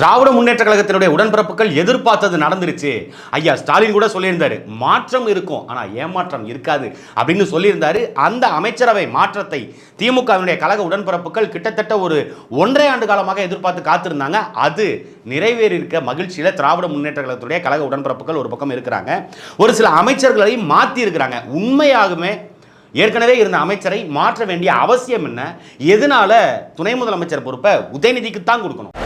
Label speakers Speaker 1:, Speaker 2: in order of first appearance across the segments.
Speaker 1: திராவிட முன்னேற்ற கழகத்தினுடைய உடன்பிறப்புகள் எதிர்பார்த்தது நடந்துருச்சு. ஐயா ஸ்டாலின் கூட சொல்லியிருந்தாரு மாற்றம் இருக்கும் ஆனா ஏமாற்றம் இருக்காது அப்படின்னு சொல்லியிருந்தாரு. அந்த அமைச்சரவை மாற்றத்தை திமுகவினுடைய கழக உடன்பிறப்புகள் கிட்டத்தட்ட ஒரு ஒன்றரை ஆண்டு காலமாக எதிர்பார்த்து காத்திருந்தாங்க. அது நிறைவேறி இருக்க மகிழ்ச்சியில திராவிட முன்னேற்ற கழகத்துடைய கழக உடன்பிறப்புகள் ஒரு பக்கம் இருக்கிறாங்க. ஒரு சில அமைச்சர்களை மாற்றி இருக்கிறாங்க உண்மையாகவே ஏற்கனவே இருந்த அமைச்சரை மாற்ற வேண்டிய அவசியம் என்ன? எதனால துணை முதலமைச்சர் பொறுப்பை உதயநிதிக்கு தான் கொடுக்கணும்?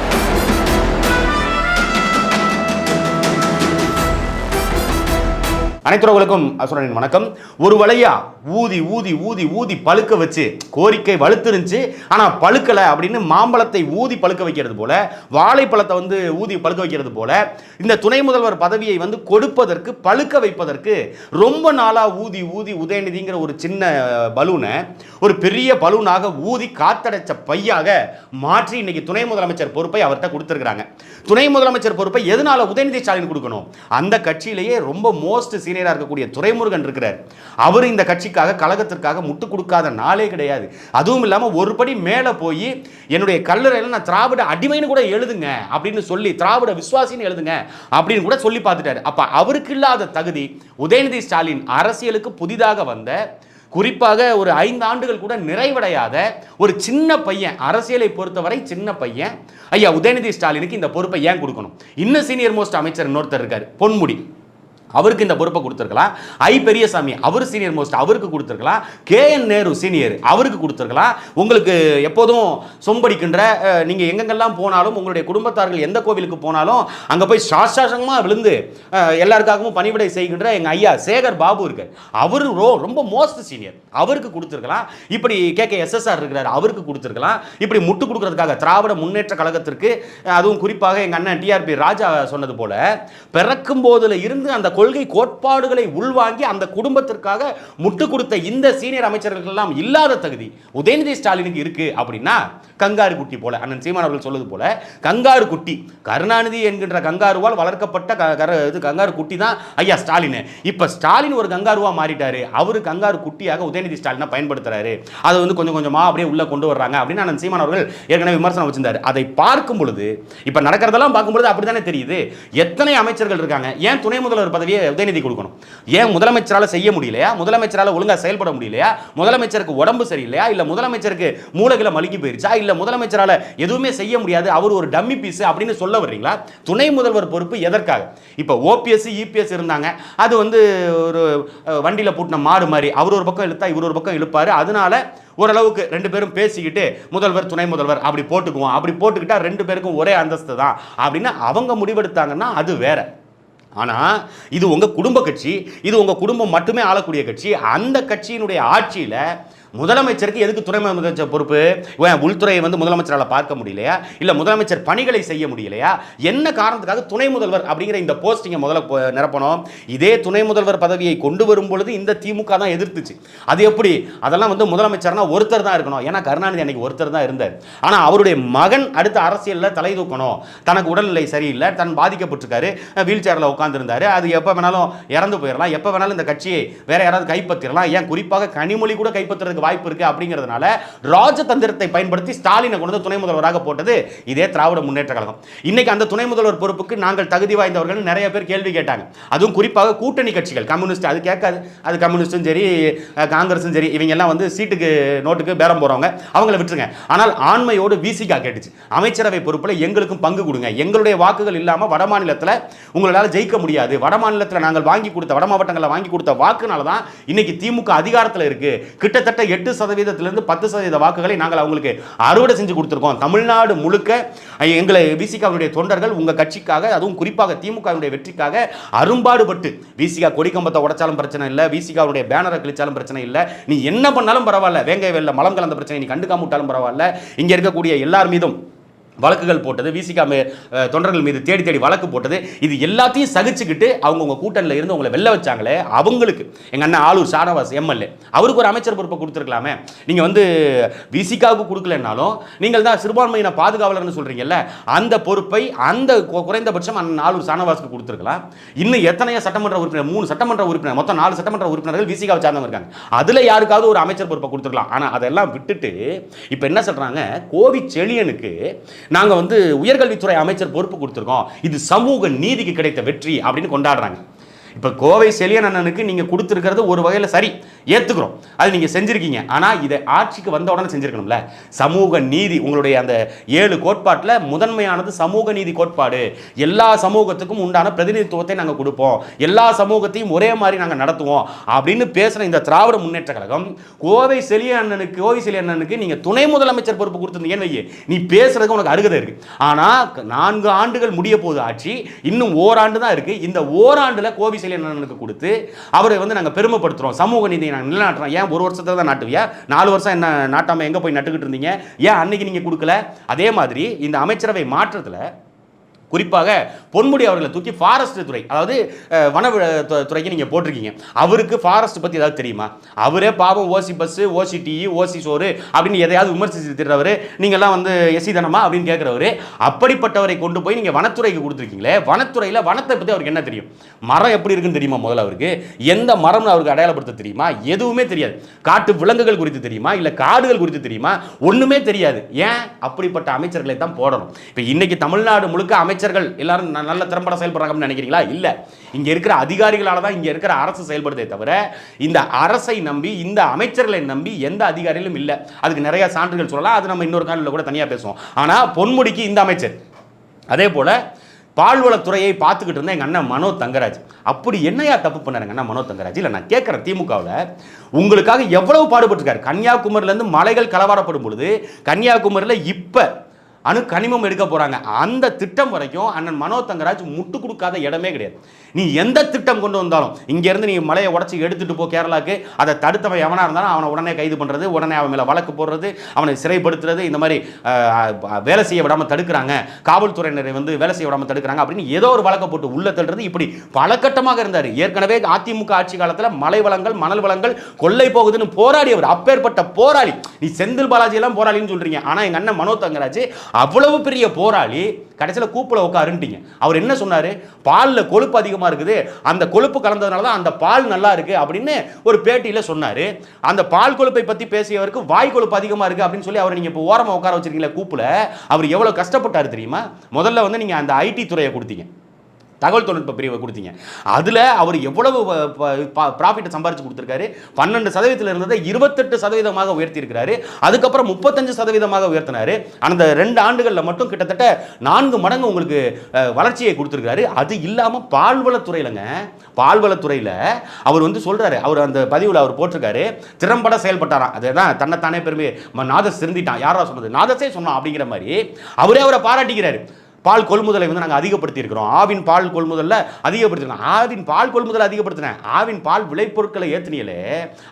Speaker 1: அனைத்துறவுகளுக்கும் அசுரனின் வணக்கம். ஒரு வழியா ஊதி ஊதி ஊதி ஊதி பழுக்க வச்சு கோரிக்கை வலுத்துருந்துச்சு. ஆனால் பழுக்கலை அப்படின்னு மாம்பழத்தை ஊதி பழுக்க வைக்கிறது போல வாழைப்பழத்தை வந்து ஊதி பழுக்க வைக்கிறது போல இந்த துணை முதல்வர் பதவியை வந்து கொடுப்பதற்கு பழுக்க வைப்பதற்கு ரொம்ப நாளாக ஊதி ஊதி உதயநிதிங்கிற ஒரு சின்ன பலூனை ஒரு பெரிய பலூனாக ஊதி காத்தடைச்ச பையாக மாற்றி இன்னைக்கு துணை முதலமைச்சர் பொறுப்பை அவர்கிட்ட கொடுத்துருக்குறாங்க. துணை முதலமைச்சர் பொறுப்பை எதனால உதயநிதி ஸ்டாலின் கொடுக்கணும்? அந்த கட்சியிலேயே ரொம்ப மோஸ்ட் சீனியராக இருக்கக்கூடிய துரைமுருகன் இருக்கிறார். அவர் இந்த கட்சிக்காக கழகத்திற்காக முட்டு கொடுக்காத நாளே கிடையாது. அதுவும் இல்லாமல் ஒரு படி மேலே போய் என்னுடைய கல்லறையில் நான் திராவிட அடிமைன்னு கூட எழுதுங்க அப்படின்னு சொல்லி திராவிட விசுவாசின்னு எழுதுங்க அப்படின்னு கூட சொல்லி பார்த்துட்டாரு. அப்போ அவருக்கு இல்லாத தகுதி உதயநிதி ஸ்டாலின் அரசியலுக்கு புதிதாக வந்த குறிப்பாக ஒரு ஐந்து ஆண்டுகள் கூட நிறைவடையாத ஒரு சின்ன பையன் அரசியலை பொறுத்தவரை சின்ன பையன். ஐயா உதயநிதி ஸ்டாலினுக்கு இந்த பொறுப்பை ஏன் கொடுக்கணும்? இன்னும் சீனியர் மோஸ்ட் அமைச்சர் இன்னொருத்தர் இருக்கார் பொன்முடி. அவருக்கு இந்த பொறுப்பை கொடுத்துருக்கலாம். ஐ பெரியசாமி அவர் சீனியர் மோஸ்ட் அவருக்கு கொடுத்துருக்கலாம். கே என் நேரு சீனியர் அவருக்கு கொடுத்துருக்கலாம். உங்களுக்கு எப்போதும் சொம்படிக்கின்ற நீங்கள் நீங்க எங்கெங்கெல்லாம் போனாலும் உங்களுடைய குடும்பத்தார்கள் எந்த கோவிலுக்கு போனாலும் அங்க போய் சாஷாசங்கமாக விழுந்து எல்லாருக்காகவும் பணிவிடை செய்கின்ற எங்க ஐயா சேகர் பாபு இருக்கார் அவரு ரோ ரொம்ப மோஸ்ட் சீனியர் அவருக்கு கொடுத்துருக்கலாம். இப்படி கே கே எஸ்எஸ்ஆர் இருக்கிறார் அவருக்கு கொடுத்துருக்கலாம். இப்படி முட்டு கொடுக்கறதுக்காக திராவிட முன்னேற்ற கழகத்திற்கு அதுவும் குறிப்பாக எங்க அண்ணன் டிஆர்பி ராஜா சொன்னது போல பிறக்கும் போதில் இருந்து அந்த கொள்கை கோட்பாடுகளை உள்வாங்கி அந்த குடும்பத்திற்காக முட்டு கொடுத்த இந்த சீனியர் அமைச்சர்கள் எல்லாம் இல்லாத தகுதி உதயநிதி ஸ்டாலினுக்கு இருக்கு அப்படின்னா கங்காரு குட்டி போல அண்ணன் சீமான் அவர்கள் சொல்வது போல கங்காரு குட்டி கருணாநிதி என்கின்ற கங்காருவால் வளர்க்கப்பட்ட க- இது கங்காரு குட்டி தான் ஐயா ஸ்டாலின். இப்ப ஸ்டாலின் ஒரு கங்காருவா மாறிட்டாரு. அவரு கங்காரு குட்டியாக உதயநிதி ஸ்டாலினை பயன்படுத்துறாரு. அதை வந்து கொஞ்சம் கொஞ்சமா அப்படியே உள்ள கொண்டு வர்றாங்க அப்படின்னு அண்ணன் சீமான் அவர்கள் ஏற்கனவே விமர்சனம் வச்சிருந்தாரு. அதை பார்க்கும் பொழுது இப்ப நடக்கிறதெல்லாம் பார்க்கும் பொழுது அப்படித்தானே தெரியுது. எத்தனை அமைச்சர்கள் இருக்காங்க? ஏன் துணை முதல்வர் பதவி பதவியை உதயநிதி கொடுக்கணும். ஏன் முதலமைச்சரால் செய்ய முடியலையா? முதலமைச்சரால் ஒழுங்காக செயல்பட முடியலையா? முதலமைச்சருக்கு உடம்பு சரியில்லையா? இல்லை முதலமைச்சருக்கு மூலகில மழுங்கி போயிருச்சா? இல்லை முதலமைச்சரால் எதுவுமே செய்ய முடியாது? அவர் ஒரு டம்மி பீஸ் அப்படின்னு சொல்ல வர்றீங்களா? துணை முதல்வர் பொறுப்பு எதற்காக? இப்போ ஓபிஎஸ் இபிஎஸ் இருந்தாங்க. அது வந்து ஒரு வண்டியில் பூட்டின மாடு மாதிரி. அவர் ஒரு பக்கம் இழுத்தா இவர் ஒரு பக்கம் இழுப்பாரு. அதனால ஓரளவுக்கு ரெண்டு பேரும் பேசிக்கிட்டு முதல்வர் துணை முதல்வர் அப்படி போட்டுக்குவோம். அப்படி போட்டுக்கிட்டா ரெண்டு பேருக்கும் ஒரே அந்தஸ்து தான். அப்படின்னு அவங்க முடிவெடுத்தாங்கன்னா அது வேற. ஆனால் இது உங்கள் குடும்ப கட்சி இது உங்கள் குடும்பம் மட்டுமே ஆளக்கூடிய கட்சி அந்த கட்சியினுடைய ஆட்சியில் முதலமைச்சருக்கு எதுக்கு துணை முதலமைச்சர் பொறுப்பு? உள்துறையை வந்து முதலமைச்சரால் பார்க்க முடியலையா? இல்லை முதலமைச்சர் பணிகளை செய்ய முடியலையா? என்ன காரணத்துக்காக துணை முதல்வர் அப்படிங்கிற இந்த போஸ்டிங்கை முதல்ல நிரப்பணும்? இதே துணை முதல்வர் பதவியை கொண்டு வரும் பொழுது இந்த திமுக தான் எதிர்த்துச்சு. அது எப்படி? அதெல்லாம் வந்து முதலமைச்சர்னா ஒருத்தர் தான் இருக்கணும். ஏன்னா கருணாநிதி அன்னைக்கு ஒருத்தர் தான் இருந்தார். ஆனால் அவருடைய மகன் அடுத்த அரசியலில் தலை தூக்கணும். தனக்கு உடல்நிலை சரியில்லை. தன் பாதிக்கப்பட்டிருக்காரு. வீல் சேரில் உட்காந்துருந்தாரு அது எப்போ வேணாலும் இறந்து போயிடலாம். எப்போ வேணாலும் இந்த கட்சியை வேற யாராவது கைப்பற்றிடலாம். ஏன்? குறிப்பாக கனிமொழி கூட கைப்பற்றுறதுக்கு வாய்ப்பு இருக்கு அப்படிங்கிறதுனால ராஜதந்திரத்தை பயன்படுத்தி ஸ்டாலினை கொண்டு துணை முதல்வராக போட்டது இதே திராவிட முன்னேற்ற கழகம். இன்னைக்கு அந்த துணை முதல்வர் பொறுப்புக்கு நாங்கள் தகுதி வாய்ந்தவர்கள் நிறைய பேர் கேள்வி கேட்டாங்க. அதுவும் குறிப்பாக கூட்டணி கட்சிகள். கம்யூனிஸ்ட் அது கேட்காது. அது கம்யூனிஸ்டும் சரி காங்கிரஸும் சரி இவங்க எல்லாம் வந்து சீட்டுக்கு நோட்டுக்கு பேரம் போறவங்க. அவங்கள விட்டுருங்க. ஆனால் ஆண்மையோடு விசிகா கேட்டுச்சு. அமைச்சரவை பொறுப்பில் எங்களுக்கும் பங்கு கொடுங்க. எங்களுடைய வாக்குகள் இல்லாமல் வட மாநிலத்தில் உங்களால் ஜெயிக்க முடியாது. வட மாநிலத்தில் நாங்கள் வாங்கி கொடுத்த வட மாவட்டங்களில் வாங்கி கொடுத்த வாக்குனால தான் இன்னைக்கு திமுக அதிகாரத்தில் இருக்கு. கிட்டத்தட்ட எட்டு சதவீதத்திலிருந்து பத்து சதவீத வாக்குகளை நாங்கள் அவங்களுக்கு அறுவடை செஞ்சு கொடுத்துருக்கோம். தமிழ்நாடு முழுக்க எங்களை விசிகாவுடைய தொண்டர்கள் உங்கள் கட்சிக்காக அதுவும் குறிப்பாக திமுகவினுடைய வெற்றிக்காக அரும்பாடுபட்டு விசிகா கொடிக்கம்பத்தை உடைச்சாலும் பிரச்சனை இல்லை விசிகாவுடைய பேனரை கிழிச்சாலும் பிரச்சனை இல்லை. நீ என்ன பண்ணாலும் பரவாயில்ல. வேங்கை வெளில மலம் கலந்த பிரச்சனை நீ கண்டுக்காம விட்டாலும் பரவாயில்ல. இங்கே இருக்கக்கூடிய எல்லார் மீதும் வழக்குகள் போட்டது விசிகா தொண்டர்கள் மீது தேடி தேடி வழக்கு போட்டது இது எல்லாத்தையும் சகிச்சுக்கிட்டு அவங்க கூட்டணியில் இருந்து உங்களை வெளில வச்சாங்களே அவங்களுக்கு. எங்கள் அண்ணன் ஆளூர் ஷானவாஸ் எம்எல்ஏ அவருக்கு ஒரு அமைச்சர் பொறுப்பை கொடுத்துருக்கலாமே. நீங்கள் வந்து விசிகாவுக்கு கொடுக்கலனாலும் நீங்கள் தான் சிறுபான்மையின பாதுகாவலர்னு சொல்கிறீங்கல்ல அந்த பொறுப்பை அந்த குறைந்தபட்சம் அண்ணன் ஆளூர் ஷானவாஸ்க்கு கொடுத்துருக்கலாம். இன்னும் எத்தனையோ சட்டமன்ற உறுப்பினர் மூணு சட்டமன்ற உறுப்பினர் மொத்தம் நாலு சட்டமன்ற உறுப்பினர்கள் விசிகாவை சார்ந்தவங்க இருக்காங்க. அதில் யாருக்காவது ஒரு அமைச்சர் பொறுப்பை கொடுத்துருக்கலாம். ஆனால் அதெல்லாம் விட்டுட்டு இப்போ என்ன சொல்கிறாங்க கோவி செழியனுக்கு நாங்கள் வந்து உயர்கல்வித்துறை அமைச்சர் பொறுப்பு கொடுத்துருக்கோம். இது சமூக நீதிக்கு கிடைத்த வெற்றி அப்படின்னு கொண்டாடுறாங்க. இப்போ கோவை செலியன் அண்ணனுக்கு நீங்கள் கொடுத்துருக்கிறது ஒரு வகையில் சரி ஏற்றுக்கிறோம் அது நீங்கள் செஞ்சுருக்கீங்க. ஆனால் இதை ஆட்சிக்கு வந்த உடனே செஞ்சுருக்கணும்ல? சமூக நீதி உங்களுடைய அந்த ஏழு கோட்பாட்டில் முதன்மையானது சமூக நீதி கோட்பாடு. எல்லா சமூகத்துக்கும் உண்டான பிரதிநிதித்துவத்தை நாங்கள் கொடுப்போம். எல்லா சமூகத்தையும் ஒரே மாதிரி நாங்கள் நடத்துவோம் அப்படின்னு பேசின இந்த திராவிட முன்னேற்ற கழகம் கோவை செலிய அண்ணனுக்கு கோவை செலிய அண்ணனுக்கு நீங்கள் துணை முதலமைச்சர் பொறுப்பு கொடுத்துருந்தீங்கன்னு வையே நீ பேசுறதுக்கு உனக்கு அருகதை இருக்கு. ஆனால் நான்கு ஆண்டுகள் முடிய போகுது ஆட்சி. இன்னும் ஓராண்டு தான் இருக்கு. இந்த ஓராண்டில் கோவை செலிய அண்ணனுக்கு கொடுத்து அவரை வந்து நாங்கள் பெருமைப்படுத்துகிறோம் சமூக நீதியை நாங்கள் நிலைநாட்டுறோம். ஏன் ஒரு வருஷத்தில் தான் நாட்டுவியா? நாலு வருஷம் என்ன நாட்டாமல் எங்கே போய் நட்டுக்கிட்டு இருந்தீங்க? ஏன் அன்னைக்கு நீங்கள் கொடுக்கல? அதே மாதிரி இந்த அமைச்சரவை மாற்றத்தில் குறிப்பாக பொன்முடி அவர்களை தூக்கி ஃபாரஸ்ட் துறை அதாவது வன வி- துறைக்கு நீங்கள் போட்டிருக்கீங்க. அவருக்கு ஃபாரஸ்ட் பற்றி ஏதாவது தெரியுமா? அவரே பாவம் ஓசி பஸ்ஸு ஓசி டிஇ ஓசி சோறு அப்படின்னு எதையாவது விமர்சித்து திடுறவர் நீங்கள்லாம் வந்து எசி தனமா அப்படின்னு கேட்குறவர் அப்படிப்பட்டவரை கொண்டு போய் நீங்கள் வனத்துறைக்கு கொடுத்துருக்கீங்களே வனத்துறையில் வனத்தை பற்றி அவருக்கு என்ன தெரியும்? மரம் எப்படி இருக்குன்னு தெரியுமா முதல்ல அவருக்கு? எந்த மரம்னு அவருக்கு அடையாளப்படுத்த தெரியுமா? எதுவுமே தெரியாது. காட்டு விலங்குகள் குறித்து தெரியுமா? இல்லை காடுகள் குறித்து தெரியுமா? ஒன்றுமே தெரியாது. ஏன்? அப்படிப்பட்ட அமைச்சர்களை தான் போடணும். இப்போ இன்னைக்கு தமிழ்நாடு முழுக்க அமைச்சர் அமைச்சர்கள் எல்லாரும் நல்ல திறம்பட செயல்படுறாங்கன்னு நினைக்கிறீங்களா? இல்லை. இங்கே இருக்கிற அதிகாரிகளால தான் இங்கே இருக்கிற அரசு செயல்படுதே தவிர இந்த அரசை நம்பி இந்த அமைச்சர்களை நம்பி எந்த அதிகாரிகளும் இல்லை. அதுக்கு நிறைய சான்றுகள் சொல்லலாம். அது நம்ம இன்னொரு காலையில் கூட தனியாக பேசுவோம். ஆனால் பொன்முடிக்கு இந்த அமைச்சர். அதே போல் பால்வளத்துறையை பார்த்துக்கிட்டு இருந்த எங்கள் அண்ணன் மனோ தங்கராஜ். அப்படி என்னையா தப்பு பண்ணாரு எங்கள் அண்ணன் மனோ தங்கராஜ்? இல்லை நான் கேட்குறேன் திமுகவில் உங்களுக்காக எவ்வளவு பாடுபட்டிருக்காரு? கன்னியாகுமரியிலேருந்து மலைகள் களவாடப்படும் பொழுது கன்னியாகுமரியில் இப்போ அணு கனிமம் எடுக்க போகிறாங்க அந்த திட்டம் வரைக்கும் அண்ணன் மனோ தங்கராஜ் முட்டு கொடுக்காத இடமே கிடையாது. நீ எந்த திட்டம் கொண்டு வந்தாலும் இங்கேருந்து நீ மலையை உடச்சி எடுத்துகிட்டு போ கேரளாக்கு அதை தடுத்தவன் எவனாக இருந்தாலும் அவனை உடனே கைது பண்ணுறது உடனே அவன் மேலே வழக்கு போடுறது அவனை சிறைப்படுத்துறது இந்த மாதிரி வேலை செய்ய விடாமல் தடுக்கிறாங்க. காவல்துறையினரை வந்து வேலை செய்ய விடாமல் தடுக்கிறாங்க அப்படின்னு ஏதோ ஒரு வழக்கை போட்டு உள்ள தள்ளுறது இப்படி பல கட்டமாக இருந்தார். ஏற்கனவே அதிமுக ஆட்சி காலத்தில் மலை வளங்கள் மணல் வளங்கள் கொள்ளை போகுதுன்னு போராடியவர். அப்பேற்பட்ட போராளி. நீ செந்தில் பாலாஜி எல்லாம் போராளின்னு சொல்றீங்க. ஆனால் எங்கள் அண்ணன் மனோ தங்கராஜ் அவ்வளவு பெரிய போராளி கடைசியில் கூப்பில் உட்காருன்ட்டீங்க. அவர் என்ன சொன்னார்? பாலில் கொழுப்பு அதிகமாக இருக்குது. அந்த கொழுப்பு கலந்ததுனால தான் அந்த பால் நல்லா இருக்குது அப்படின்னு ஒரு பேட்டியில் சொன்னார். அந்த பால் கொழுப்பை பற்றி பேசியவருக்கு வாய் கொழுப்பு அதிகமாக இருக்குது அப்படின்னு சொல்லி அவர் நீங்கள் இப்போ ஓரமாக உட்கார வச்சுருக்கீங்களா கூப்பில் அவர் எவ்வளோ கஷ்டப்பட்டார் தெரியுமா? முதல்ல வந்து நீங்கள் அந்த ஐடி துறையை கொடுத்தீங்க. தகவல் தொழில்நுட்ப பிரிவை கொடுத்தீங்க. அதில் அவர் எவ்வளவு ப்ராஃபிட்டை சம்பாரிச்சு கொடுத்துருக்காரு? பன்னெண்டு சதவீதத்தில் இருந்ததை இருபத்தெட்டு சதவீதமாக உயர்த்தியிருக்கிறாரு. அதுக்கப்புறம் முப்பத்தஞ்சு சதவீதமாக உயர்த்தினாரு. அந்த ரெண்டு ஆண்டுகளில் மட்டும் கிட்டத்தட்ட நான்கு மடங்கு உங்களுக்கு வளர்ச்சியை கொடுத்துருக்காரு அது இல்லாமல் பால்வளத்துறையிலங்க பால்வளத்துறையில் அவர் வந்து சொல்கிறாரு அவர் அந்த பதிவில் அவர் போட்டிருக்காரு. திறம்பட செயல்பட்டாராம். அதுதான் தன்னைத்தானே பெருமை நாதஸ் திருந்திட்டான் யாரா சொன்னது? நாதஸே சொன்னான் அப்படிங்கிற மாதிரி அவரே அவரை பாராட்டிக்கிறாரு. பால் கொள்முதலை வந்து நாங்கள் அதிகப்படுத்தியிருக்கிறோம். ஆவின் பால் கொள்முதலில் அதிகப்படுத்திருக்கோம் ஆவின் பால் கொள்முதலை அதிகப்படுத்தினேன் ஆவின் பால் விளைபொருட்களை ஏற்றுனியலே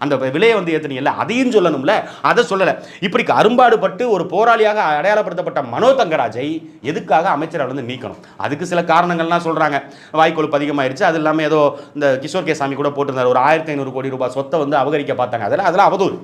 Speaker 1: அந்த விலையை வந்து ஏற்றினியல்ல அதையும் சொல்லணும்ல அதை சொல்லலை. இப்படி அரும்பாடுபட்டு ஒரு போராளியாக அடையாளப்படுத்தப்பட்ட மனோ தங்கராஜை எதுக்காக அமைச்சரை வந்து நீக்கணும்? அதுக்கு சில காரணங்கள்லாம் சொல்கிறாங்க வாய்க்கொழுப்பு அதிகமாயிருச்சு. அது இல்லாமல் ஏதோ இந்த கிஷோர் கே சாமி கூட போட்டிருந்தார். ஒரு ஆயிரத்தி ஐநூறு கோடி ரூபாய் சொத்தை வந்து அபகரிக்க பார்த்தாங்க. அதெல்லாம் அதெல்லாம் அவதூறு.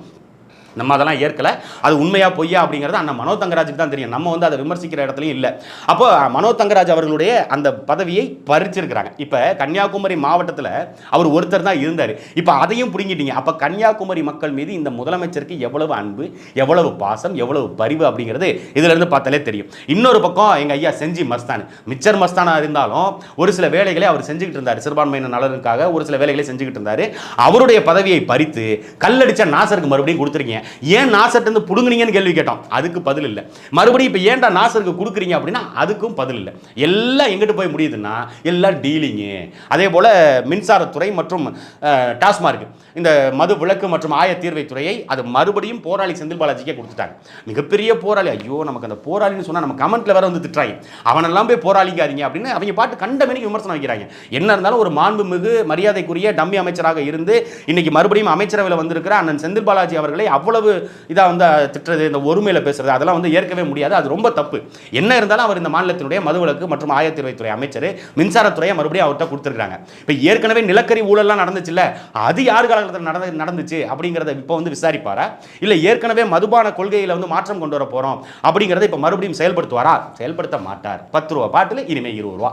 Speaker 1: நம்ம அதெல்லாம் ஏற்கலை. அது உண்மையாக பொய்யா அப்படிங்கிறது அண்ணன் மனோ தங்கராஜுக்கு தான் தெரியும். நம்ம வந்து அதை விமர்சிக்கிற இடத்துலையும் இல்லை. அப்போ மனோ தங்கராஜ் அவர்களுடைய அந்த பதவியை பறிச்சிருக்கிறாங்க. இப்போ கன்னியாகுமரி மாவட்டத்தில் அவர் ஒருத்தர் தான் இருந்தார். இப்போ அதையும் பிடுங்கிட்டீங்க. அப்போ கன்னியாகுமரி மக்கள் மீது இந்த முதலமைச்சருக்கு எவ்வளவு அன்பு எவ்வளவு பாசம் எவ்வளவு பரிவு அப்படிங்கிறது இதிலிருந்து பார்த்தாலே தெரியும். இன்னொரு பக்கம் எங்கள் ஐயா செஞ்சி மஸ்தான். மிச்சர் மஸ்தானாக இருந்தாலும் ஒரு சில வேலைகளை அவர் செஞ்சுக்கிட்டு இருந்தார். சிறுபான்மையின நலனுக்காக ஒரு சில வேலைகளை செஞ்சுக்கிட்டு இருந்தார். அவருடைய பதவியை பறித்து கல்லடிச்ச நாசருக்கு மறுபடியும் கொடுத்துருக்கீங்க. ஏன் நாசர்ட்டு இருந்து கேள்வி கேட்டோம். அதுக்கு பதில் இல்லை. மறுபடியும் இப்போ ஏன்டா நாசருக்கு கொடுக்குறீங்க அப்படின்னா அதுக்கும் பதில் இல்லை. எல்லாம் எங்கிட்டு போய் முடியுதுன்னா எல்லாம் டீலிங்கு. அதே போல் மின்சாரத்துறை மற்றும் அஹ், டாஸ்மார்க். இந்த மது விளக்கு மற்றும் ஆய தீர்வை துறையை அது மறுபடியும் போராளி செந்தில் பாலாஜிக்கே கொடுத்துட்டாங்க. மிகப்பெரிய போராளி. ஐயோ நமக்கு அந்த போராளின்னு சொன்னால் நம்ம கமெண்ட்ல வேற வந்து திட்டுறாங்க. அவனெல்லாம் போய் போராளிக்காதீங்க அப்படின்னு அவங்க பாட்டு கண்ட மணிக்கு விமர்சனம் வைக்கிறாங்க. என்ன இருந்தாலும் ஒரு மாண்புமிகு மரியாதைக்குரிய டம்மி அமைச்சராக இருந்து இன்னைக்கு மறுபடியும் அமைச்சரவையில் வந்திருக்கிற அண்ணன் செந்தில் பாலாஜி அவர்களை அவ்வளவு இதாக வந்து திட்டுறது இந்த ஒருமையில் பேசுறது அதெல்லாம் வந்து ஏற்கவே முடியாது. அது ரொம்ப தப்பு. என்ன இருந்தாலும் அவர் இந்த மாநிலத்தினுடைய மதுவிலக்கு மற்றும் ஆயத்தீர்வைத்துறை அமைச்சர் மின்சாரத்துறையை மறுபடியும் அவர்கிட்ட கொடுத்துருக்காங்க இப்போ ஏற்கனவே நிலக்கரி ஊழல்லாம் நடந்துச்சுல்ல அது யார் காலத்தில் நடந்து நடந்துச்சு அப்படிங்கிறத இப்போ வந்து விசாரிப்பாரா? இல்லை ஏற்கனவே மதுபான கொள்கையில் வந்து மாற்றம் கொண்டு வர போகிறோம் அப்படிங்கிறத இப்போ மறுபடியும் செயல்படுத்துவாரா? செயல்படுத்த மாட்டார். பத்து ரூபா பாட்டில் இனிமேல் இருபது ரூபா.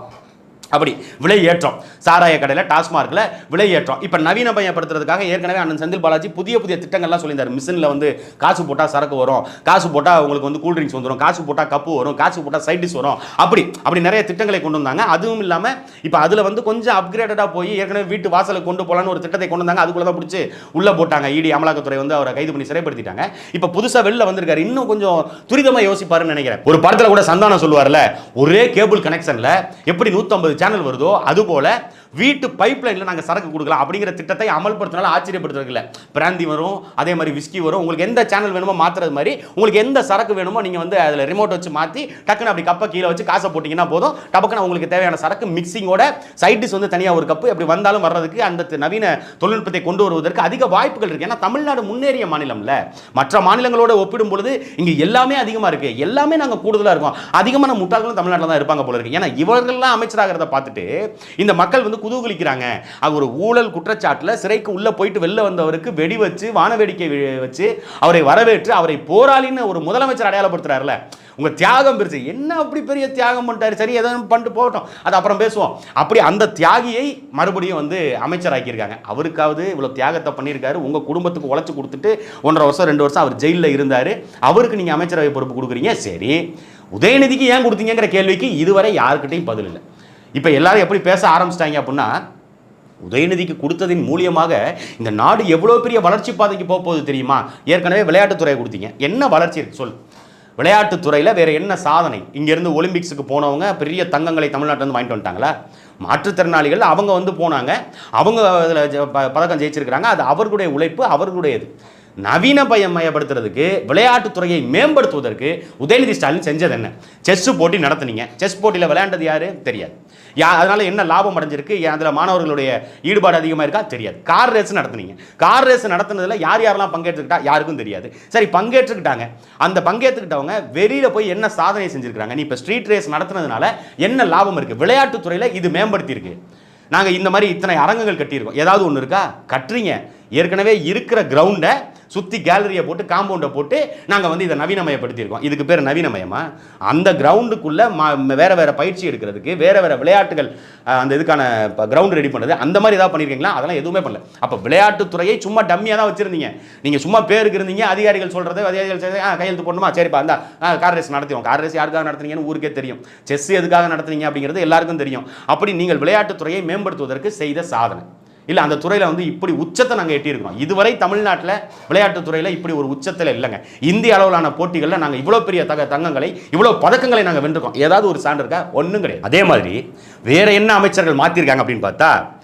Speaker 1: அப்படி விலை ஏற்றம். சாராய கடையில் டாஸ்மார்க்கில் விலை ஏற்றம். இப்போ நவீன நவீனமயப்படுத்துறதுக்காக ஏற்கனவே அண்ணன் செந்தில் பாலாஜி புதிய புதிய திட்டங்கள்லாம் சொல்லியிருந்தார். மிஷினில் வந்து காசு போட்டால் சரக்கு வரும். காசு போட்டால் உங்களுக்கு வந்து கூல்ட்ரிங்க்ஸ் வந்துடும் காசு போட்டால் கப்பு வரும். காசு போட்டால் சைட் டிஷ் வரும். அப்படி அப்படி நிறைய திட்டங்களை கொண்டு வந்தாங்க. அதுவும் இல்லாமல் இப்போ அதில் வந்து கொஞ்சம் அப்கிரேடடாக போய் ஏற்கனவே வீட்டு வாசலுக்கு கொண்டு போகலான்னு ஒரு திட்டத்தை கொண்டு வந்தாங்க. அதுக்குள்ளே தான் பிடிச்சி உள்ளே போட்டாங்க. இடி அமலாக்கத்துறை வந்து அவரை கைது பண்ணி சிறைப்படுத்திட்டாங்க. இப்போ புதுசாக வெளில வந்திருக்காரு. இன்னும் கொஞ்சம் துரிதமாக யோசிப்பாருன்னு நினைக்கிறேன். ஒரு படத்தில் கூட சந்தானம் சொல்லுவார்ல ஒரே கேபிள் கனெக்ஷனில் எப்படி நூற்றம்பது சேனல் வருதோ அதுபோல வீட்டு பைப் லைனில் நாங்கள் சரக்கு கொடுக்கலாம் அப்படிங்கிற திட்டத்தை அமல்படுத்தினால ஆச்சரியப்படுத்துறதுல பிராந்தி வரும் அதே மாதிரி விஸ்கி வரும். உங்களுக்கு எந்த சேனல் வேணுமோ மாற்றுறது மாதிரி உங்களுக்கு எந்த சரக்கு வேணுமோ நீங்கள் வந்து அதில் ரிமோட் வச்சு மாற்றி டக்குன்னு அப்படி கப்பை கீழே வச்சு காசை போட்டிங்கன்னா போதும். டபக்குன்னு உங்களுக்கு தேவையான சரக்கு மிக்சிங்கோட சைடிஸ் வந்து தனியாக ஒரு கப்பு அப்படி வந்தாலும் வர்றதுக்கு அந்த நவீன தொழில்நுட்பத்தை கொண்டு வருவதற்கு அதிக வாய்ப்புகள் இருக்குது ஏன்னா தமிழ்நாடு முன்னேறிய மாநிலம்ல. மற்ற மாநிலங்களோட ஒப்பிடும் பொழுது இங்கே எல்லாமே அதிகமாக இருக்குது எல்லாமே நாங்கள் கூடுதலாக இருக்கோம். அதிகமான முட்டாள்களும் தமிழ்நாட்டில் தான் இருப்பாங்க போல இருக்கு. ஏன்னா இவர்கள்லாம் அமைச்சராகிறத பார்த்துட்டு இந்த மக்கள் வந்து குதூகலிக்கிறாங்க. அவர் ஒரு ஊழல் குற்றச்சாட்டில் சிறைக்கு உள்ளே போயிட்டு வெளில வந்தவருக்கு வெடி வச்சு வானவேடிக்கை வச்சு அவரை வரவேற்று அவரை போராளின்னு ஒரு முதலமைச்சர் அடையாளப்படுத்துறாருல. உங்கள் தியாகம் பெருசு. என்ன அப்படி பெரிய தியாகம் பண்ணிட்டாரு? சரி எதாவது பண்ணிட்டு போகட்டும். அது அப்புறம் பேசுவோம். அப்படி அந்த தியாகியை மறுபடியும் வந்து அமைச்சராக்கியிருக்காங்க. அவருக்காவது இவ்வளோ தியாகத்தை பண்ணியிருக்காரு. உங்கள் குடும்பத்துக்கு உழைச்சி கொடுத்துட்டு ஒன்றரை வருஷம் ரெண்டு வருஷம் அவர் ஜெயிலில் இருந்தார். அவருக்கு நீங்கள் அமைச்சரவை பொறுப்பு கொடுக்குறீங்க. சரி உதயநிதிக்கு ஏன் கொடுத்தீங்கிற கேள்விக்கு இதுவரை யாருக்கிட்டையும் பதில் இல்லை. இப்போ எல்லாரும் எப்படி பேச ஆரம்பிச்சிட்டாங்க அப்படின்னா உதயநிதிக்கு கொடுத்ததின் மூலியமாக இந்த நாடு எவ்வளோ பெரிய வளர்ச்சி பாதைக்கு போக போகுது தெரியுமா? ஏற்கனவே விளையாட்டுத்துறையை கொடுத்தீங்க. என்ன வளர்ச்சி இருக்குது சொல் விளையாட்டுத்துறையில் வேறு என்ன சாதனை? இங்கேருந்து ஒலிம்பிக்ஸுக்கு போனவங்க பெரிய தங்கங்களை தமிழ்நாட்டிலேருந்து வாங்கிட்டு வந்துட்டாங்களா? மாற்றுத்திறனாளிகள் அவங்க வந்து போனாங்க. அவங்க அதில் பதக்கம் ஜெயிச்சிருக்கிறாங்க. அது அவர்களுடைய உழைப்பு அவர்களுடையது. நவீன பயமயப்படுத்துறதுக்கு விளையாட்டுத்துறையை மேம்படுத்துவதற்கு உதயநிதி ஸ்டாலின் செஞ்சது என்ன? செஸ் போட்டி நடத்துனீங்க. செஸ் போட்டியில் விளையாண்டது யாரு? தெரியாது. யா அதனால என்ன லாபம் அடைஞ்சிருக்கு? அதில் மாணவர்களுடைய ஈடுபாடு அதிகமாக இருக்கா? தெரியாது. கார் ரேஸ் நடத்துனீங்க. கார் ரேஸ் நடத்துனதில் யார் யாரெல்லாம் பங்கேற்றுக்கிட்டா? யாருக்கும் தெரியாது. சரி பங்கேற்றுக்கிட்டாங்க. அந்த பங்கேற்றுக்கிட்டவங்க வெளியில் போய் என்ன சாதனை செஞ்சிருக்காங்க நீ இப்போ ஸ்ட்ரீட் ரேஸ் நடத்துனதுனால என்ன லாபம் இருக்குது விளையாட்டுத்துறையில் இது மேம்படுத்தியிருக்கு. நாங்கள் இந்த மாதிரி இத்தனை அரங்கங்கள் கட்டியிருக்கோம். ஏதாவது ஒன்று இருக்கா? கட்டுறீங்க. ஏற்கனவே இருக்கிற கிரவுண்டை சுற்றி கேலரியை போட்டு காம்பவுண்டை போட்டு நாங்கள் வந்து இதை நவீனமயப்படுத்தியிருக்கோம். இதுக்கு பேர் நவீனமயமா? அந்த கிரவுண்டுக்குள்ளே வேற வேற பயிற்சி எடுக்கிறதுக்கு வேற வேற விளையாட்டுகள் அந்த இதுக்கான கிரவுண்ட் ரெடி பண்ணுறது அந்த மாதிரி ஏதாவது பண்ணியிருக்கீங்களா அதெல்லாம் எதுவுமே பண்ணல. அப்போ விளையாட்டுத்துறையை சும்மா டம்மியாக தான் வச்சிருந்தீங்க. நீங்கள் சும்மா பேருக்கு இருந்தீங்க அதிகாரிகள் சொல்கிறது அதிகாரிகள் ஆ கையெழுத்து போடணுமா? சரிப்பா அந்த கார் ரேஸ் நடத்துவோம் கார் ரேஸ் யாருக்காக நடத்துனீங்கன்னு ஊருக்கே தெரியும். செஸ் எதுக்காக நடத்துனீங்க? அப்படிங்கிறது எல்லாருக்கும் தெரியும். அப்படி நீங்கள் விளையாட்டுத்துறையை மேம்படுத்துவதற்கு செய்த சாதனை. இல்லை அந்த துறையில் வந்து இப்படி உச்சத்தை நாங்கள் எட்டியிருக்கோம் இதுவரை தமிழ்நாட்டில் விளையாட்டுத் துறையில் இப்படி ஒரு உச்சத்தில் இல்லைங்க. இந்திய அளவிலான போட்டிகளில் நாங்கள் இவ்வளோ பெரிய தக தங்கங்களை இவ்வளோ பதக்கங்களை நாங்கள் வென்றிருக்கோம். ஏதாவது ஒரு சான்று இருக்கா? ஒன்றும் கிடையாது. அதே மாதிரி வேறு என்ன அமைச்சர்கள் மாற்றிருக்காங்க அப்படின்னு பார்த்தா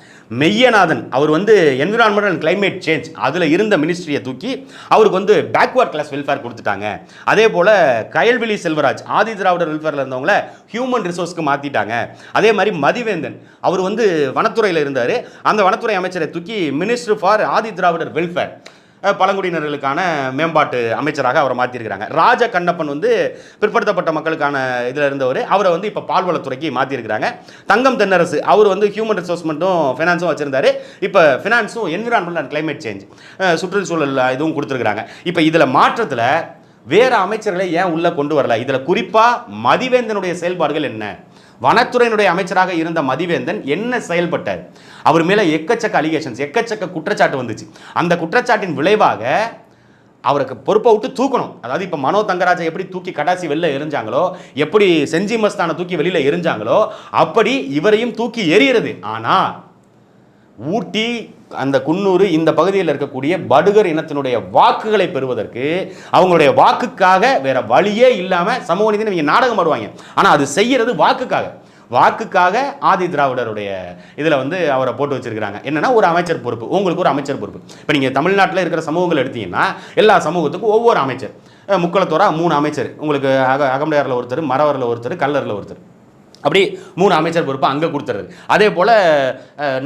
Speaker 1: மெய்யநாதன். அவர் வந்து என்விரான்மெண்ட் அண்ட் கிளைமேட் சேஞ்ச் அதில் இருந்த மினிஸ்ட்ரியை தூக்கி அவருக்கு வந்து பேக்வர்ட் கிளாஸ் வெல்ஃபேர் கொடுத்துட்டாங்க. அதே போல் கயல்விழி செல்வராஜ் ஆதி திராவிடர் வெல்ஃபேரில் இருந்தவங்கள ஹியூமன் ரிசோர்ஸ்க்கு மாற்றிட்டாங்க அதே மாதிரி மதிவேந்தன் அவர் வந்து வனத்துறையில் இருந்தார். அந்த வனத்துறை அமைச்சரை தூக்கி minister for Adi Dravidar welfare பழங்குடியினர்களுக்கான மேம்பாட்டு அமைச்சராக அவரை மாற்றிருக்கிறாங்க ராஜ கண்ணப்பன் வந்து பிற்படுத்தப்பட்ட மக்களுக்கான இதில் இருந்தவர். அவரை வந்து இப்போ பால்வளத்துறைக்கு மாற்றிருக்கிறாங்க தங்கம் தென்னரசு அவர் வந்து ஹியூமன் ரிசோர்ஸ்மெண்ட்டும் ஃபினான்ஸும் வச்சுருந்தாரு. இப்போ ஃபினான்ஸும் என்விரான்மெண்ட் அண்ட் கிளைமேட் சேஞ்ச் சுற்றுச்சூழல் இதுவும் கொடுத்துருக்குறாங்க. இப்போ இதில் மாற்றத்தில் வேறு அமைச்சர்களை ஏன் உள்ளே கொண்டு வரல? இதில் குறிப்பாக மதிவேந்தனுடைய செயல்பாடுகள் என்ன? வனத்துறையினுடைய அமைச்சராக இருந்த மதிவேந்தன் என்ன செயல்பட்டார்? அவர் மேலே எக்கச்சக்க அலிகேஷன்ஸ் எக்கச்சக்க குற்றச்சாட்டு வந்துச்சு. அந்த குற்றச்சாட்டின் விளைவாக அவருக்கு பொறுப்பை விட்டு தூக்கணும். அதாவது இப்போ மனோ தங்கராஜை எப்படி தூக்கி கடாசி வெளில எரிஞ்சாங்களோ எப்படி செஞ்சி மஸ்தானை தூக்கி வெளியில் எரிஞ்சாங்களோ அப்படி இவரையும் தூக்கி எறிகிறது ஆனால் ஊட்டி அந்த குன்னூர் இந்த பகுதியில் இருக்கக்கூடிய படுகர் இனத்தினுடைய வாக்குகளை பெறுவதற்கு அவங்களுடைய வாக்குக்காக வேற வழியே இல்லாமல் சமூக நீதி இவங்க நாடகம் ஆடுவாங்க. ஆனால் அது செய்கிறது வாக்குக்காக. வாக்குக்காக ஆதி திராவிடருடைய இதில் வந்து அவரை போட்டு வச்சிருக்கிறாங்க. என்னன்னா ஒரு அமைச்சர் பொறுப்பு. உங்களுக்கு ஒரு அமைச்சர் பொறுப்பு. இப்போ நீங்கள் தமிழ்நாட்டில் இருக்கிற சமூகங்கள் எடுத்தீங்கன்னா எல்லா சமூகத்துக்கும் ஒவ்வொரு அமைச்சர். அஹ் முக்குளத்தோரா மூணு அமைச்சர். உங்களுக்கு அக அகமடையாரில் ஒருத்தர் மரவரில் ஒருத்தர் கல்லரில் ஒருத்தர். அப்படி மூணு அமைச்சர் பொறுப்பு அங்கே கொடுத்துறது. அதே போல்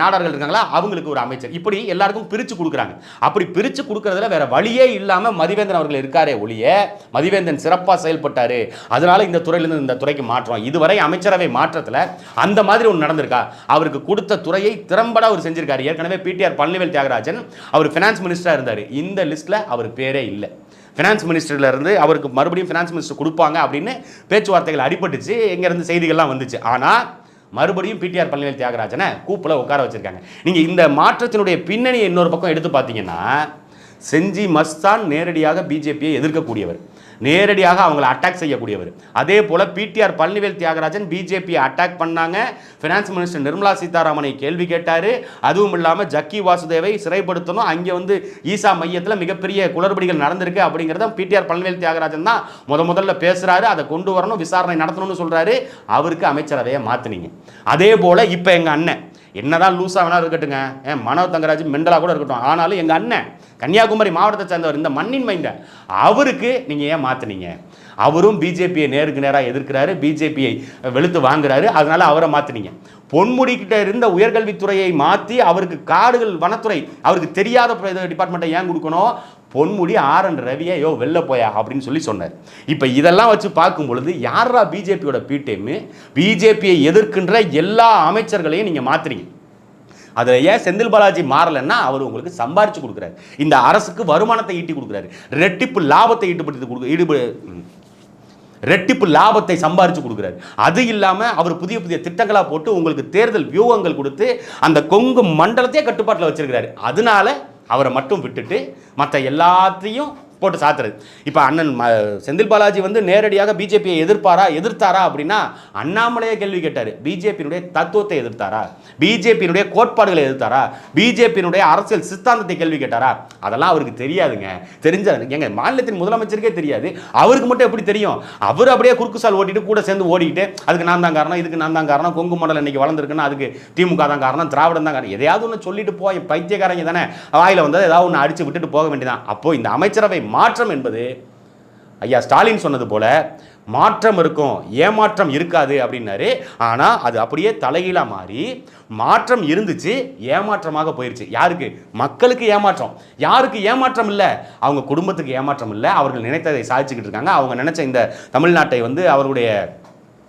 Speaker 1: நாடார்கள் இருக்காங்களா அவங்களுக்கு ஒரு அமைச்சர். இப்படி எல்லாருக்கும் பிரித்து கொடுக்குறாங்க. அப்படி பிரித்து கொடுக்குறதுல வேறு வழியே இல்லாமல் மதிவேந்தன் அவர்கள் இருக்காரே ஒழிய மதிவேந்தன் சிறப்பாக செயல்பட்டார். அதனால் இந்த துறையிலேருந்து இந்த துறைக்கு மாற்றம். இதுவரை அமைச்சரவை மாற்றத்தில் அந்த மாதிரி ஒன்று நடந்திருக்கா? அவருக்கு கொடுத்த துறையை திறம்பட அவர் செஞ்சிருக்காரு. ஏற்கனவே பிடிஆர் பழனிவேல் தியாகராஜன் அவர் ஃபினான்ஸ் மினிஸ்டராக இருந்தார். இந்த லிஸ்ட்டில் அவர் பேரே இல்லை. ஃபினான்ஸ் மினிஸ்டர்ல இருந்து அவருக்கு மறுபடியும் ஃபினான்ஸ் மினிஸ்டர் கொடுப்பாங்க அப்படின்னு பேச்சுவார்த்தைகள் அடிபட்டுச்சு. இங்கேருந்து செய்திகள்லாம் வந்துச்சு. ஆனால் மறுபடியும் பிடிஆர் பழனிவேல் தியாகராஜனை கூப்பில் உட்கார வச்சுருக்காங்க. நீங்கள் இந்த மாற்றத்தினுடைய பின்னணியை இன்னொரு பக்கம் எடுத்து பார்த்தீங்கன்னா செஞ்சி மஸ்தான் நேரடியாக பிஜேபியை எதிர்க்கக்கூடியவர். நேரடியாக அவங்களை அட்டாக் செய்யக்கூடியவர். அதே போல் பிடிஆர் பழனிவேல் தியாகராஜன் பிஜேபியை அட்டாக் பண்ணாங்க. ஃபினான்ஸ் மினிஸ்டர் நிர்மலா சீதாராமனை கேள்வி கேட்டார். அதுவும் இல்லாமல் ஜக்கி வாசுதேவை சிறைப்படுத்தணும். அங்கே வந்து ஈசா மையத்தில் மிகப்பெரிய குளறுபடிகள் நடந்திருக்கு அப்படிங்கிறத பிடிஆர் பழனிவேல் தியாகராஜன் தான் முத முதல்ல பேசுகிறாரு அதை கொண்டு வரணும் விசாரணை நடத்தணும்னு சொல்கிறாரு அவருக்கு அமைச்சரவையை மாற்றினீங்க அதே போல் இப்போ எங்கள் அண்ணன் என்னதான் லூஸாக வேணா இருக்கட்டுங்க ஏன் மனோ தங்கராஜ் மெண்டலாக கூட இருக்கட்டும். ஆனாலும் எங்கள் அண்ணன் கன்னியாகுமரி மாவட்டத்தை சேர்ந்தவர் இந்த மண்ணின் மைந்த அவருக்கு நீங்கள் ஏன் மாற்றுனீங்க அவரும் பிஜேபியை நேருக்கு நேராக எதிர்க்கிறாரு பிஜேபியை வெளுத்து வாங்குறாரு அதனால அவரை மாற்றினீங்க பொன்முடிக்கிட்ட இருந்த உயர்கல்வித்துறையை மாற்றி அவருக்கு காடுகள் வனத்துறை அவருக்கு தெரியாத டிபார்ட்மெண்ட்டை ஏன் கொடுக்கணும்? பொன்முடி ஆர் என் ரவியை யோ வெளில போயா? அப்படின்னு சொல்லி சொன்னார். இப்போ இதெல்லாம் வச்சு பார்க்கும் பொழுது யாரா பிஜேபியோட பிடிஎம் பிஜேபியை எதிர்க்கின்ற எல்லா அமைச்சர்களையும் நீங்கள் மாற்றுறீங்க அதில் ஏன் செந்தில் பாலாஜி மாறலைன்னா அவர் உங்களுக்கு சம்பாரிச்சு கொடுக்குறாரு. இந்த அரசுக்கு வருமானத்தை ஈட்டி கொடுக்குறாரு. ரெட்டிப்பு லாபத்தை ஈட்டுப்படுத்தி கொடுக்க ஈடுபடு ரெட்டிப்பு லாபத்தை சம்பாரிச்சு கொடுக்குறாரு. அது இல்லாமல் அவர் புதிய புதிய திட்டங்களாக போட்டு உங்களுக்கு தேர்தல் வியூகங்கள் கொடுத்து அந்த கொங்கு மண்டலத்தையே கட்டுப்பாட்டில் வச்சிருக்கிறாரு. அதனால அவரை மட்டும் விட்டுட்டு மற்ற எல்லாத்தையும் போட்டு சாத்துறது. இப்போ அண்ணன் ம- செந்தில் பாலாஜி வந்து நேரடியாக பிஜேபியை எதிர்ப்பாரா எதிர்த்தாரா அப்படின்னா அண்ணாமலையே கேள்வி கேட்டார். பிஜேபியினுடைய தத்துவத்தை எதிர்த்தாரா? பிஜேபியினுடைய கோட்பாடுகளை எதிர்த்தாரா? பிஜேபியினுடைய அரசியல் சித்தாந்தத்தை கேள்வி கேட்டாரா? அதெல்லாம் அவருக்கு தெரியாதுங்க. தெரிஞ்ச எங்க மாநிலத்தின் முதலமைச்சருக்கே தெரியாது. அவருக்கு மட்டும் எப்படி தெரியும்? அவர் அப்படியே குறுக்கு சால் ஓட்டிட்டு கூட சேர்ந்து ஓடிக்கிட்டு அதுக்கு நான் தான் காரணம் இதுக்கு நான் தான் காரணம் கொங்கு மண்டலம் இன்னைக்கு வளர்ந்துருக்குன்னா அதுக்கு திமுக தான் காரணம் திராவிடம் தான் காரணம். எதையாவது ஒன்று சொல்லிட்டு போய் பைத்தியக்காரங்க தானே. வாயில வந்தது ஏதாவது ஒன்று அடிச்சு விட்டுட்டு போக வேண்டியதான் அப்போ இந்த அமைச்சரவை மாற்றம் என்பது ஐயா ஸ்டாலின் சொன்னது போல மாற்றம் இருக்கும் ஏமாற்றம் இருக்காது அப்படின்னாரு. ஆனால் அது அப்படியே தலைகீழாக மாறி மாற்றம் இருந்துச்சு ஏமாற்றமாக போயிடுச்சு யாருக்கு? மக்களுக்கு ஏமாற்றம். யாருக்கு ஏமாற்றம் இல்லை? அவங்க குடும்பத்துக்கு ஏமாற்றம் இல்லை. அவர்கள் நினைத்ததை சாதிச்சுக்கிட்டு இருக்காங்க. அவங்க நினைச்ச இந்த தமிழ்நாட்டை வந்து அவருடைய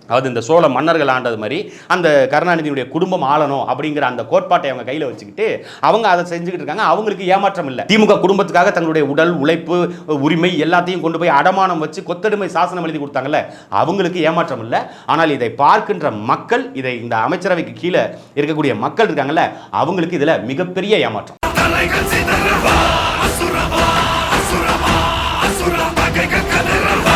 Speaker 1: அதாவது இந்த சோழ மன்னர்கள் ஆண்டது மாதிரி அந்த கருணாநிதியுடைய குடும்பம் ஆளணும் அப்படிங்கிற அந்த கோட்பாட்டை அவங்க கையில் வச்சுக்கிட்டு அவங்க அதை செஞ்சுக்கிட்டு இருக்காங்க அவங்களுக்கு ஏமாற்றம் இல்லை திமுக குடும்பத்துக்காக தங்களுடைய உடல் உழைப்பு உரிமை எல்லாத்தையும் கொண்டு போய் அடமானம் வச்சு கொத்தடிமை சாசனம் எழுதி கொடுத்தாங்கல்ல அவங்களுக்கு ஏமாற்றம் இல்லை ஆனால் இதை பார்க்கின்ற மக்கள் இதை இந்த அமைச்சரவைக்கு கீழே இருக்கக்கூடிய மக்கள் இருக்காங்கல்ல அவங்களுக்கு இதில் மிகப்பெரிய ஏமாற்றம்